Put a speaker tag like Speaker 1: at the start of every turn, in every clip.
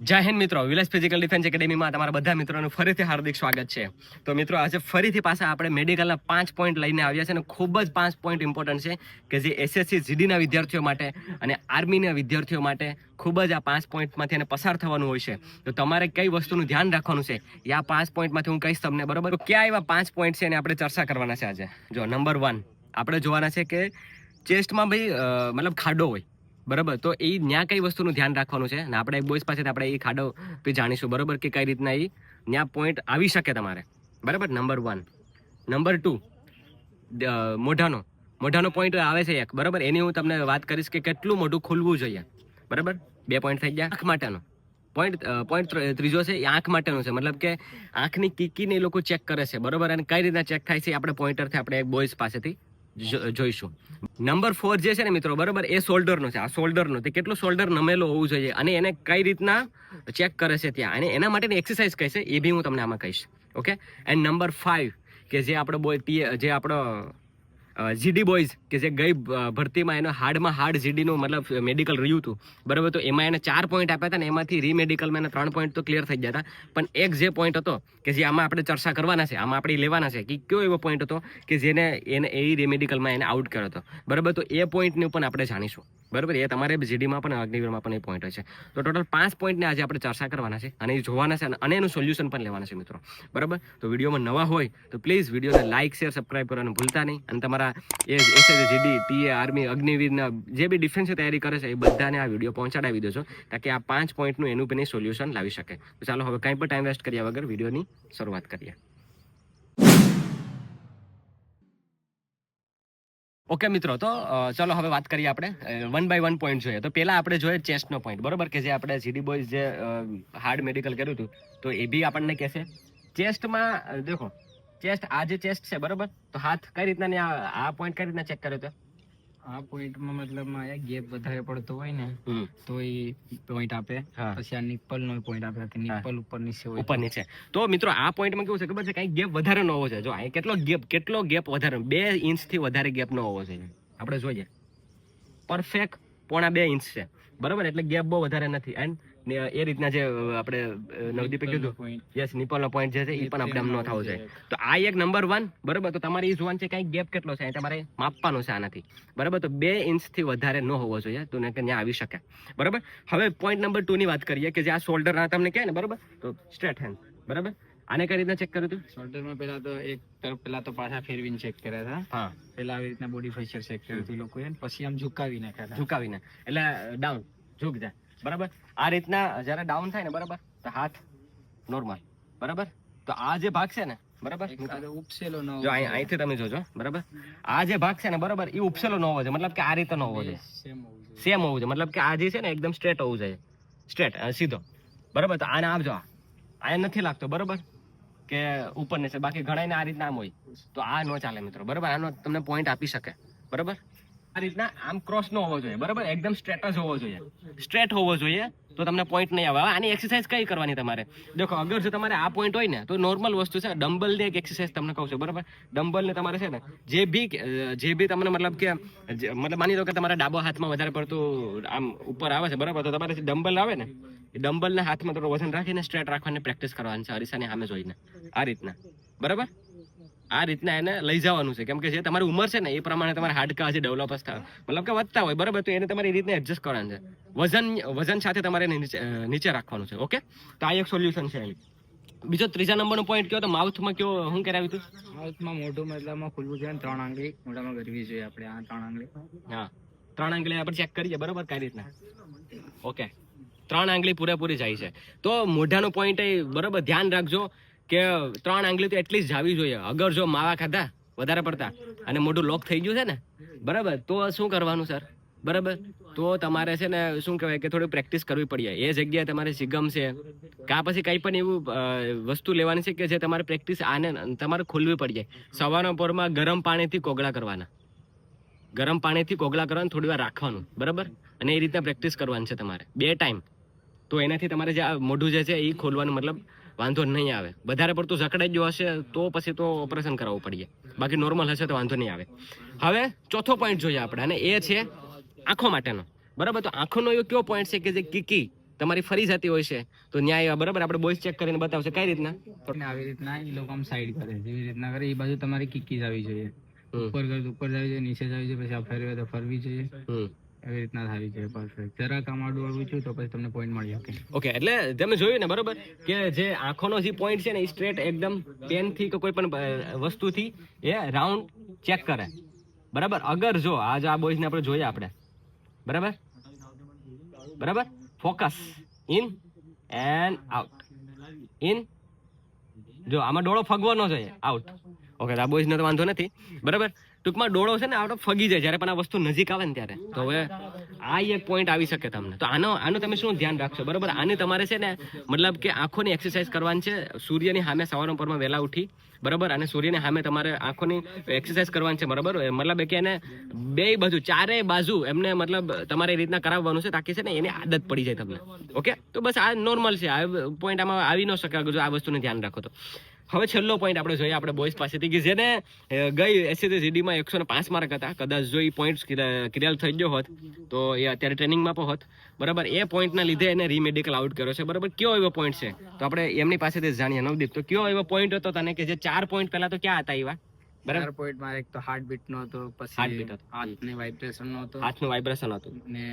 Speaker 1: જય હિન્દ મિત્રો. Village physical defence એકેડેમીમાં તમારા બધા મિત્રોનું ફરીથી હાર્દિક સ્વાગત છે. તો મિત્રો, આજે ફરીથી પાછા આપણે મેડિકલના પાંચ પોઈન્ટ લઈને આવ્યા છે અને ખૂબ જ પાંચ પોઈન્ટ ઇમ્પોર્ટન્ટ છે કે જે એસએસસી જીડીના વિદ્યાર્થીઓ માટે અને આર્મીના વિદ્યાર્થીઓ માટે ખૂબ જ આ પાંચ પોઈન્ટમાંથી એને પસાર થવાનું હોય છે. તો તમારે કઈ વસ્તુનું ધ્યાન રાખવાનું છે? એ આ પાંચ પોઈન્ટમાંથી હું કહીશ તમને, બરોબર? ક્યાં એવા પાંચ પોઈન્ટ છે એને આપણે ચર્ચા કરવાના છે આજે? જો નંબર વન આપણે જોવાના છે કે ચેસ્ટમાં ભાઈ મતલબ ખાડો હોય. બરાબર. તો એ ત્યાં કઈ વસ્તુનું ધ્યાન રાખવાનું છે? ને આપણે બોયસ પાસેથી આપણે એ ખાડો જાણીશું, બરાબર? કે કઈ રીતના એ ત્યાં પોઈન્ટ આવી શકે તમારે. બરાબર? નંબર વન નંબર ટુ મોઢાનો. મોઢાનો પોઈન્ટ આવે છે એક, બરાબર? એની હું તમને વાત કરીશ કે કેટલું મોઢું ખુલવું જોઈએ. બરાબર? બે પોઈન્ટ થઈ ગયા. આંખ માટેનો. પોઈન્ટ પોઈન્ટ ત્રીજો છે, એ આંખ માટેનો છે. મતલબ કે આંખની કીકીને એ લોકો ચેક કરે છે. બરાબર? અને કઈ રીતના ચેક થાય છે આપણે પોઈન્ટરથી આપણે એક બોયઝ પાસેથી જોઈશું. નંબર ફોર જે છે ને મિત્રો, બરાબર, એ શોલ્ડરનો છે. આ શોલ્ડરનો તે કેટલું શોલ્ડર નમેલો હોવું જોઈએ અને એને કઈ રીતના ચેક કરે છે ત્યાં. અને એના માટેની એક્સરસાઇઝ કહેશે એ બી હું તમને આમાં કહીશ. ઓકે એન્ડ નંબર ફાઇવ કે જે આપણો બોય ટી જે આપણો જીડી બોયઝ, કે જે ગઈ ભરતીમાં એનો હાર્ડમાં હાર્ડ જીડીનું મતલબ મેડિકલ રહ્યું હતું. બરાબર, તો એમાં એને ચાર પોઈન્ટ આપ્યા હતા ને એમાંથી રીમેડિકલમાં એને ત્રણ પોઈન્ટ તો ક્લિયર થઈ ગયા હતા. પણ એક જે પોઈન્ટ હતો, કે જે આમાં આપણે ચર્ચા કરવાના છે, આમાં આપણે લેવાના છે, કે કયો એવો પોઈન્ટ હતો, કે જેને એને એ રીમેડિકલમાં એને આઉટ કર્યો હતો. બરાબર, તો એ પોઈન્ટની પણ આપણે જાણીશું. બરાબર, એ તમારે જીડીમાં પણ, અગ્નિવીરમાં પણ એ પોઈન્ટ હોય છે. તો ટોટલ પાંચ પોઈન્ટને આજે આપણે ચર્ચા કરવાના છે, અને એ જોવાના છે, અને એનું સોલ્યુશન પણ લેવાના છે, મિત્રો. બરાબર, તો વિડીયોમાં નવા હોય, તો પ્લીઝ વિડીયોને લાઇક શેર સબસ્ક્રાઈબ કરવાનું ભૂલતા નહીં, અને તમારા એ એસએસ જીડી ટીએ આર્મી, અગ્નિવીરના જે બી ડિફેન્સની તૈયારી કરે છે, એ બધાને આ વીડિયો પહોંચાડાવી દેજો તાકે આ પાંચ પોઈન્ટનું એનું પણ સોલ્યુશન લાવી શકે. તો ચાલો હવે કંઈ પણ ટાઈમ વેસ્ટ કર્યા વગર વિડીયોની શરૂઆત કરીએ. ઓકે મિત્રો, તો ચલો હવે વાત કરીએ આપણે વન બાય વન પોઈન્ટ જોઈએ. તો પહેલાં આપણે જોઈએ ચેસ્ટનો પોઈન્ટ બરોબર? કે જે આપણે જીડી બોયઝ જે હાર્ડ મેડિકલ કર્યું હતું, તો એ બી આપણને કહેશે. ચેસ્ટમાં દેખો ચેસ્ટ આ જે ચેસ્ટ છે બરોબર? તો હાથ કઈ રીતના ને આ પોઈન્ટ કઈ રીતના ચેક કર્યો તો?
Speaker 2: આ પોઈન્ટમાં મતલબ ગેપ વધારે પડતો હોય ને તો એ પોઈન્ટ આપે. પછી આ નિપ્પલ નો પોઈન્ટ આપે કે નિપ્પલ ઉપર નીચે હોય.
Speaker 1: ઉપર નીચે. તો મિત્રો આ પોઈન્ટમાં કેવું છે ખબર છે? કઈ ગેપ વધારે ન હોવો છે જો અહીં કેટલો ગેપ કેટલો ગેપ વધારે બે ઇંચથી વધારે ગેપ ન હોવો જોઈએ. આપણે જોઈએ. પરફેક્ટ પોણા બે ઇંચ છે. બરાબર એટલે ગેપ બહુ વધારે નથી. એન્ડ એ રીતના જે આપણે નવદીપે કીધું. યસ નિપલનો પોઈન્ટ જે છે એ પણ આપણે ન થવો જોઈએ. તો આ એક નંબર વન બરાબર? તો તમારે એ જોવાનું છે કાંઈ ગેપ કેટલો છે? તમારે માપવાનો છે આનાથી. બરાબર? તો બે ઇંચથી વધારે ન હોવો જોઈએ તો ને કે ત્યાં આવી શકે. બરાબર? હવે પોઈન્ટ નંબર ટુ ની વાત કરીએ કે જે આ શોલ્ડર તમને કહે ને બરાબર? તો સ્ટ્રેટ હેન્ડ બરાબર? આને કઈ રીતના ચેક કર્યું હતું
Speaker 2: શોલ્ડરમાં પેલા તો એક તરફ પેલા તો પાછા ફેરવીને ચેક કર્યા હતા.
Speaker 1: હા.
Speaker 2: પેલા આવી રીતના બોડી ફેશિયલ ચેક કર્યું હતું લોકોએ. પછી આમ ઝુકાવી નાખ્યા
Speaker 1: ઝુકાવીને એટલે ડાઉન ઝુક જાય બરાબર? આ રીતના જ્યારે ડાઉન થાય ને બરાબર? તો હાથ નોર્મલ બરાબર? તો આ જે ભાગ છે ને બરાબર?
Speaker 2: ઉપસેલો ન
Speaker 1: જો અહીંથી તમે જોજો બરાબર? આ જે ભાગ છે ને બરાબર એ ઉપસેલો ન હોવો જોઈએ. મતલબ કે આ રીતે ન હોવો
Speaker 2: સેમ હોવું જોઈએ.
Speaker 1: સેમ હોવું જોઈએ. મતલબ કે આ જે છે ને એકદમ સ્ટ્રેટ હોવું જોઈએ. સ્ટ્રેટ સીધો. બરાબર? તો આને આપજો આ. નથી લાગતો બરાબર? કે ઉપર નીચે બાકી ઘણા આ રીતના આમ હોય. તો આ ન ચાલે મિત્રો. બરાબર? આનો તમને પોઈન્ટ આપી શકે. બરાબર? આ રીતના આમ ક્રોસ ન હોવો જોઈએ, બરાબર? એકદમ સ્ટ્રેટ જ હોવો જોઈએ. સ્ટ્રેટ હોવો જોઈએ, તો તમને પોઈન્ટ નહીં આવે. આની એક્સરસાઇઝ કઈ કરવાની તમારે? દેખો, અગર જો તમારે આ પોઈન્ટ હોય ને, તો નોર્મલ વસ્તુ છે ડમ્બલ ને એક એક્સરસાઇઝ તમને કહું છું, બરાબર? ડમ્બલ ને તમારે છે ને, જે બી જે બી તમને મતલબ કે મતલબ માની લો કે તમારા ડાબો હાથમાં વધારે પડતું આમ ઉપર આવે છે, બરાબર? તો તમારે ડમ્બલ આવે ને, એ ડમ્બલના હાથમાં થોડું વજન રાખીને સ્ટ્રેટ રાખવાની પ્રેક્ટિસ કરવાની છે, અરીસાની સામે જોઈને, આ રીતના. બરાબર? આ રીતના એને લઈ જવાનું છે. કેમ કે જે તમારી ઉંમર છે ને એ પ્રમાણે તમારા હાડકા હજી ડેવલપ જ થાય મતલબ કે વધતા હોય બરાબર? તો એને તમારે એ રીતના એડજસ્ટ કરવાનું છે. વજન વજન સાથે તમારે નીચે રાખવાનું છે ઓકે તો આ એક સોલ્યુશન છે બીજો ત્રીજા નંબરનો પોઈન્ટ કયો? તો માઉથમાં કયો શું કરાવ્યું હતું
Speaker 2: માઉથમાં મોઢું મતલબમાં ખુલવું જોઈએ ત્રણ આંગળી મોઢામાં કરવી જોઈએ આપણે આ ત્રણ આંગળી.
Speaker 1: હા. ત્રણ આંગળી આપણે ચેક કરીએ બરાબર? કઈ રીતના? ઓકે ત્રણ આંગળી પૂરેપૂરી જાય છે. તો મોઢાનો પોઈન્ટ એ બરાબર ધ્યાન રાખજો. કે ત્રણ આંગળી તો એટલી જ જાવી જોઈએ. અગર જો માવા ખાધા, વધારે પડતા. અને મોઢું લોક થઈ ગયું છે ને? બરાબર? તો શું કરવાનું, સર? બરાબર? તો તમારે છે ને, શું કહેવાય કે થોડી પ્રેક્ટિસ કરવી પડી એ જગ્યાએ તમારે સિગમ છે, કાં પછી કંઈ પણ એવું વસ્તુ લેવાની છે કે જે તમારે પ્રેક્ટિસ આને, તમારે ખોલવી પડી જાય. સવારના પોરમાં ગરમ પાણીથી કોગળા કરવાના. ગરમ પાણીથી કોગળા કરવાનું, થોડી વાર રાખવાનું. બરાબર? અને એ રીતના પ્રેક્ટિસ કરવાની છે તમારે. બે ટાઈમ. તો એનાથી તમારે જે મોઢું જે છે એ ખોલવાનું, મતલબ વાંધો નહીં આવે. વધારે પડતું જકડાઈ ગયું હશે તો પછી તો ઓપરેશન કરાવવું પડીએ. બાકી નોર્મલ હશે તો વાંધો નહીં આવે. હવે ચોથો પોઈન્ટ જોઈએ આપણે અને એ છે આંખો માટેનો. બરાબર? તો આંખોનો એવો કયો પોઈન્ટ છે કે જે કીકી તમારી ફરી જતી હોય છે? તો ન્યાય બરાબર? આપણે બોયસ ચેક કરીને બતાવશે. કઈ રીતના?
Speaker 2: આવી રીતના એ લોકો આમ સાઈડ કરે જેવી રીતના કરે એ બાજુ તમારી કીકી જ આવી જોઈએ. ઉપર ઉપર જવી જોઈએ નીચે જવી જોઈએ પછી આ ફેરવે તો ફરવી જોઈએ. એવી રીતના થવી જોઈએ પરફેક્ટ જરા આડું આડું છું તો પછી તમને પોઈન્ટ મળી શકે.
Speaker 1: ઓકે એટલે તમે જોયું ને બરોબર કે જે આંખોનો જે પોઈન્ટ છે ને, એ સ્ટ્રેટ એકદમ પેનથી કે કોઈ પણ વસ્તુથી, એ રાઉન્ડ ચેક કરે. બરાબર? અગર જો, આજ આ બોયઝ ને આપણે જોઈએ આપણે. બરાબર? બરાબર? Focus in and out in જો, આમાં ડોળો ન જોઈએ આઉટ ઓકે આ બોયઝ ને તો વાંધો નથી. બરાબર? ટૂંકમાં ડોળો છે ને આઉટ ફગી જાય, જ્યારે પણ આ વસ્તુ નજીક આવે ને ત્યારે. તો હવે આ એક પોઈન્ટ આવી શકે તમને. તો આનો, આનું તમે શું ધ્યાન રાખશો? બરાબર? આને તમારે છે ને, મતલબ કે આંખોની એક્સરસાઇઝ કરવાની છે. સૂર્યની સામે સવારના પરમાં વહેલા ઉઠી, બરાબર? અને સૂર્યની સામે તમારે આંખોની એક્સરસાઇઝ કરવાની છે, બરાબર? મતલબ કે એને બે બાજુ ચારેય બાજુ એમને મતલબ તમારે એ રીતના કરાવવાનું છે, તાકી છે ને, એની આદત પડી જાય તમને. ઓકે? તો બસ આ નોર્મલ છે. આ પોઈન્ટ આમાં આવી ન શકે જો આ વસ્તુને ધ્યાન રાખો તો. હવે છેલ્લો પોઈન્ટ આપણે જોઈએ આપણે બોયઝ પાસેથી, કે જેને ગઈ એસએસસી જીડીમાં એકસો ને પાંચ માર્ક હતા. કદાચ જો એ પોઈન્ટ ક્રિયાલ થઈ ગયો હોત, તો એ અત્યારે ટ્રેનિંગમાં પણ હોત. બરાબર, એ પોઈન્ટના લીધે એને રીમેડિકલ આઉટ કર્યો છે. બરાબર, કયો એવો પોઈન્ટ છે? તો આપણે એમની પાસેથી જાણીએ. નવદીપ, તો કયો એવો પોઈન્ટ હતો તને કે જે ચાર પોઈન્ટ પહેલાં તો ક્યાં હતા એવા બરાબર.
Speaker 2: પોઈન્ટ મારે એક તો હાર્ટ બીટ નો હતો પછી હાર્ટ બીટ
Speaker 1: હતો.
Speaker 2: હાથને વાઇબ્રેશન નો હતો.
Speaker 1: હાથનું વાઇબ્રેશન હતું.
Speaker 2: ને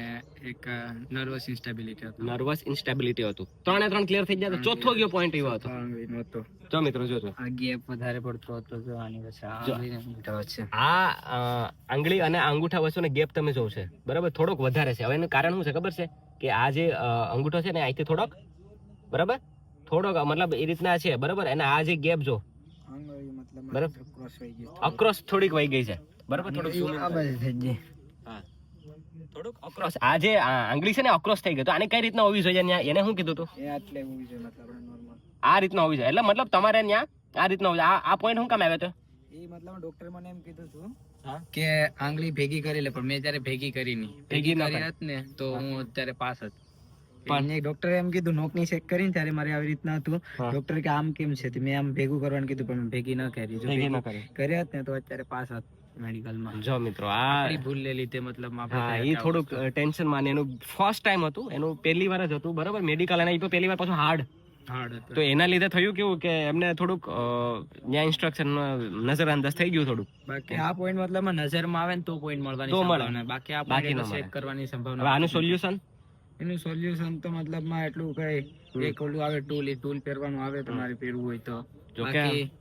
Speaker 2: એક નર્વસ ઇન્સ્ટેબિલિટી હતું.
Speaker 1: નર્વસ ઇન્સ્ટેબિલિટી હતું. ત્રણે ત્રણ ક્લિયર થઈ ગયા તો ચોથો ગયો પોઈન્ટ એવો હતો.
Speaker 2: ત્રણ હતો.
Speaker 1: જો મિત્રો જોજો
Speaker 2: આ ગેપ વધારે પડતો હતો જો આની વચ્ચે આ
Speaker 1: આંગળી અને અંગૂઠા વચ્ચેનો ગેપ તમે જોશે બરાબર? થોડોક વધારે છે. હવે એનું કારણ શું છે? ખબર છે? કે આ જે અંગૂઠો છે ને અહીંથી થોડોક બરાબર? થોડોક મતલબ એ રીતના છે. બરાબર? અને આ જે ગેપ જો બરાબર.
Speaker 2: ક્રોસ થઈ ગઈ
Speaker 1: અક્રોસ થોડીક વહી ગઈ છે. બરાબર? થોડુંક
Speaker 2: આ બાજુ થઈ ગઈ.
Speaker 1: હા. થોડુંક અક્રોસ આ જે આંગળી છે ને અક્રોસ થઈ ગયો તો આને કઈ રીતના હોવી જોઈએ? એને શું કીધું હતું
Speaker 2: એ હોવી જોઈએ મતલબ નોર્મલ
Speaker 1: આ રીતના હોવી જોઈએ. એટલે મતલબ તમારે ત્યાં આ રીતના હોવી આ આ પોઈન્ટ શું કામ આવ્યો હતો
Speaker 2: એ મતલબ ડોક્ટર મને એમ કીધું હતું કે આંગળી ભેગી કરી લે પણ મેં ત્યારે ભેગી કરી નહીં.
Speaker 1: ભેગી
Speaker 2: ભેગી
Speaker 1: ન
Speaker 2: કરી
Speaker 1: કરી.
Speaker 2: હોત ને તો હું અત્યારે પાસ હતો
Speaker 1: પણ-
Speaker 2: એક ડોક્ટરે એમ કીધું નોકની ચેક કરીને ત્યારે મારે આવી રીતના હતું. ડોક્ટર કે આમ કેમ છે? મેં આમ ભેગું કરવાનું કીધું પણ ભેગી ન કરી. જો
Speaker 1: ભેગી ન કરી.
Speaker 2: કર્યા ને તો અત્યારે પાસ હોત મેડિકલમાં.
Speaker 1: જો મિત્રો આ
Speaker 2: આપણી ભૂલ લે લીધે મતલબ
Speaker 1: હા એ થોડુંક ટેન્શનમાં એનું ફર્સ્ટ ટાઈમ હતું એનું પહેલી વાર જ હતું બરાબર? મેડિકલ અને એ તો પહેલી વાર પાછું હાર્ડ તો એના લીધે થયું કેવું કે એમને થોડુંક ત્યાં ઇન્સ્ટ્રક્શન નજરઅંદાજ થઈ ગયું થોડુંક.
Speaker 2: બાકી આ પોઈન્ટ મતલબ નજરમાં આવે ને તો પોઈન્ટ મળવાની
Speaker 1: તો મળે.
Speaker 2: બાકી આ
Speaker 1: બાકી
Speaker 2: ચેક કરવાની સંભાવના
Speaker 1: આનું સોલ્યુશન
Speaker 2: એનું સોલ્યુશન તો મતલબમાં એટલું કઈ એક ઓલું આવે ટૂલ એ ટૂલ પહેરવાનું આવે તમારે પહેરવું હોય તો.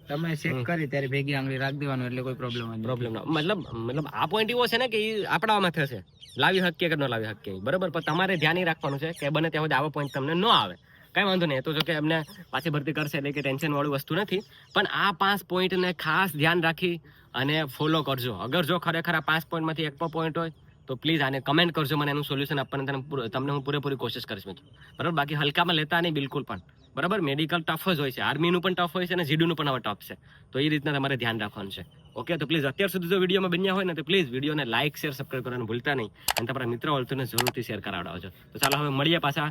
Speaker 2: તમે ચેક કરી ત્યારે ભેગી આંગળી રાખી દેવાનું એટલે કોઈ પ્રોબ્લેમ
Speaker 1: પ્રોબ્લેમ મતલબ મતલબ આ પોઈન્ટ એવો છે ને કે એ આપણામાં થશે. લાવી શકીએ કે ન લાવી શકીએ. બરાબર? પણ તમારે ધ્યાન રાખવાનું છે કે બને ત્યાં સુધી આવો પોઈન્ટ તમને ન આવે. કઈ વાંધો નહીં. તો જો કે એમને પાછી ભરતી કરશે એટલે કે ટેન્શન વાળું વસ્તુ નથી. પણ આ પાંચ પોઈન્ટને ખાસ ધ્યાન રાખી અને ફોલો કરજો. અગર જો ખરેખર આ પાંચ પોઈન્ટમાંથી એક પણ પોઈન્ટ હોય તો પ્લીઝ આને કમેન્ટ કરજો, મને એનું સોલ્યુશન આપવાની તમને તમને હું પૂરેપૂરી કોશિશ કરીશ મિત્રો. બરાબર? બાકી હલકામાં લેતા નહીં, બિલકુલ પણ. બરાબર? મેડિકલ ટફ જ હોય છે. આર્મીનું પણ ટફ હોય છે અને જીડીનું પણ હવે ટફ છે. તો એ રીતના તમારે ધ્યાન રાખવાનું છે. ઓકે તો પ્લીઝ અત્યાર સુધી જો વિડીયોમાં બન્યા હોય ને, તો પ્લીઝ વિડીયોને લાઇક શેર સબસ્ક્રાઈબ કરવાનું ભૂલતા નહીં. અને તમારા મિત્ર વર્તુને જરૂરથી શેર કરાવડાવજો તો ચાલો હવે મળીએ પાછા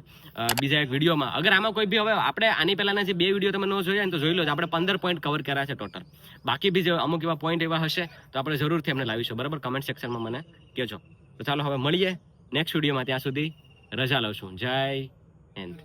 Speaker 1: બીજા એક વિડીયોમાં. અગર આમાં કોઈ બી હવે આપણે આની પહેલાના જે બે વીડિયો તમે ન જોયા ને, તો જોઈ લો આપણે પંદર પોઈન્ટ કવર કર્યા છે ટોટલ બાકી બી અમુક એવા પોઈન્ટ એવા હશે, તો આપણે જરૂરથી એમને લાવીશું. બરાબર? કમેન્ટ સેક્શનમાં મને કહેજો. તો ચાલો હવે મળીએ નેક્સ્ટ વિડીયોમાં ત્યાં સુધી રજા લઉં છું. જય હિન્દ.